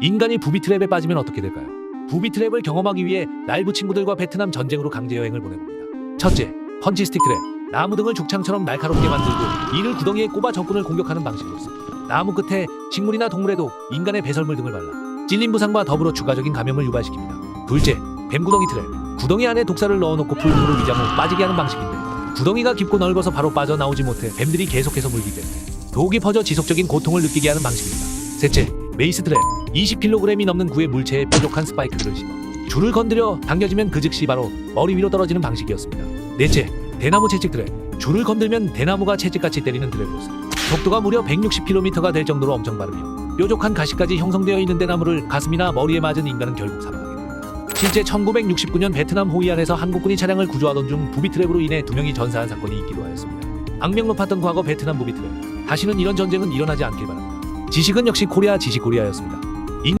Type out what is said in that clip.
인간이 부비 트랩에 빠지면 어떻게 될까요? 부비 트랩을 경험하기 위해 날부 친구들과 베트남 전쟁으로 강제 여행을 보내봅니다. 첫째, 펀치 스틱 트랩. 나무 등을 죽창처럼 날카롭게 만들고 이를 구덩이에 꼽아 적군을 공격하는 방식으로서 나무 끝에 식물이나 동물에도 인간의 배설물 등을 발라 찔린 부상과 더불어 추가적인 감염을 유발시킵니다. 둘째, 뱀구덩이 트랩. 구덩이 안에 독사를 넣어놓고 풀무로 위장 후 빠지게 하는 방식인데 구덩이가 깊고 넓어서 바로 빠져나오지 못해 뱀들이 계속해서 물기 때문에 독이 퍼져 지속적인 고통을 느끼게 하는 방식입니다. 셋째, 메이스 트랩. 20kg이 넘는 구의 물체에 뾰족한 스파이크를 심어 줄을 건드려 당겨지면 그 즉시 바로 머리 위로 떨어지는 방식이었습니다. 넷째, 대나무 채찍 트랩. 줄을 건들면 대나무가 채찍같이 때리는 트랩으로서 속도가 무려 160km가 될 정도로 엄청 빠르며 뾰족한 가시까지 형성되어 있는 대나무를 가슴이나 머리에 맞은 인간은 결국 사망하게 됩니다. 실제 1969년 베트남 호이안에서 한국군이 차량을 구조하던 중 부비 트랩으로 인해 두 명이 전사한 사건이 있기도 하였습니다. 악명 높았던 과거 베트남 부비 트랩. 다시는 이런 전쟁은 일어나지 않길 바랍니다. 지식은 역시 코리아 지식 코리아였습니다.